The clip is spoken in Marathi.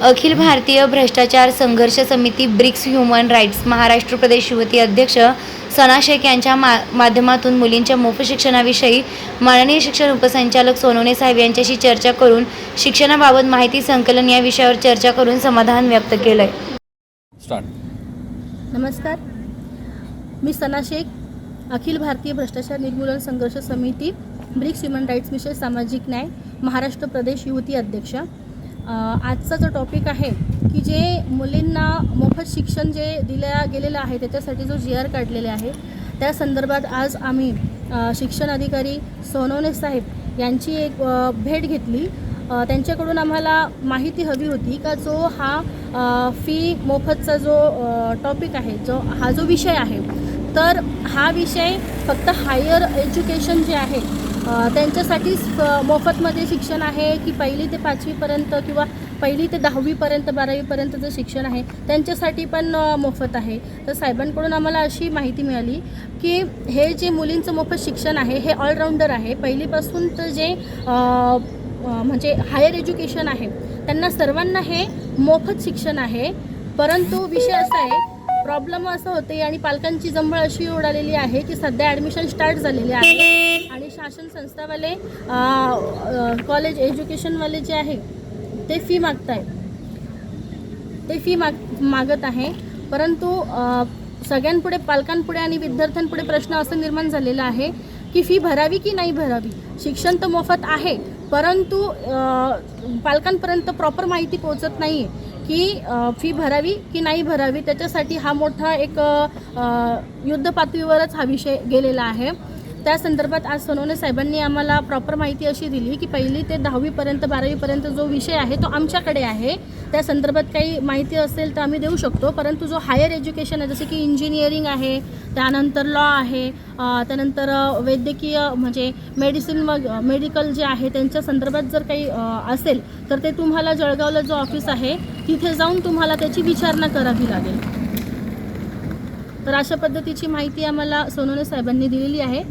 अखिल भारतीय भ्रष्टाचार संघर्ष समिती ब्रिक्स ह्युमन राईट्स महाराष्ट्र प्रदेश युवती अध्यक्ष सना शेख यांच्या मा माध्यमातून मुलींच्या मोफत शिक्षणाविषयी माननीय शिक्षण उपसंचालक सोनवणे साहेब यांच्याशी चर्चा करून शिक्षणाबाबत माहिती संकलन या विषयावर चर्चा करून समाधान व्यक्त केलं आहे नमस्कार. मी सना शेख अखिल भारतीय भ्रष्टाचार निर्मूलन संघर्ष समिती ब्रिक्स ह्युमन राईट्स मिशन सामाजिक न्याय महाराष्ट्र प्रदेश युवती अध्यक्ष. आजचा जो टॉपिक आहे की जे मुलींना मोफत शिक्षण जे दिल्या गेलेलं आहे त्याच्यासाठी जो जी आर काढलेले आहे त्या संदर्भात आज आम्ही शिक्षण अधिकारी सोनवणे साहेब यांची एक भेट घेतली. त्यांच्याकडून आम्हाला माहिती हवी होती का जो हा फी मोफतचा जो टॉपिक आहे जो हा जो विषय आहे तर हा विषय फक्त हायर एज्युकेशन जे आहे त्यांच्यासाठीच मोफतमध्ये शिक्षण आहे की पहिली ते पाचवीपर्यंत किंवा पहिली ते दहावीपर्यंत बारावीपर्यंतचं शिक्षण आहे त्यांच्यासाठी पण मोफत आहे. तर साहेबांकडून आम्हाला अशी माहिती मिळाली की हे जे मुलींचं मोफत शिक्षण आहे हे ऑलराऊंडर आहे. पहिलीपासून तर जे म्हणजे हायर एज्युकेशन आहे त्यांना सर्वांना हे मोफत शिक्षण आहे. परंतु विषय असा आहे प्रॉब्लेम असं होते आणि पालकांची जंभळ अशी उडालेली आहे की सध्या ॲडमिशन स्टार्ट झालेले आहे. आणि शासन संस्थावाले कॉलेज एज्युकेशनवाले जे आहे ते फी मागत आहे ते फी माग मागत आहे. परंतु सगळ्यांपुढे पालकांपुढे आणि विद्यार्थ्यांपुढे प्रश्न असं निर्माण झालेला आहे की फी भरावी की नाही भरावी? शिक्षण तर मोफत आहे परंतु पालकांपर्यंत प्रॉपर माहिती पोहोचत नाही आहे की फी भरावी की नाही भरावी त्याच्यासाठी हा मोठा एक युद्ध पातळीवरच हा विषय गेलेला आहे. त्या संदर्भात आज सोनवणे साहेबांनी आम्हाला प्रॉपर माहिती अशी दिली की पहिली ते दहावीपर्यंत बारावीपर्यंत जो विषय आहे तो आमच्याकडे आहे. त्या संदर्भात काही माहिती असेल तर आम्ही देऊ शकतो परंतु जो हायर एज्युकेशन आहे जसे की इंजिनिअरिंग आहे त्यानंतर लॉ आहे त्यानंतर वैद्यकीय म्हणजे मेडिसिन मग मेडिकल जे आहे त्यांच्या संदर्भात जर काही असेल तर ते तुम्हाला जळगावला जो ऑफिस आहे तिथे जाऊन तुम्हाला त्याची विचारणा करावी लागेल. तर अशा पद्धतीची माहिती आम्हाला सोनवणे साहेबांनी दिलेली आहे.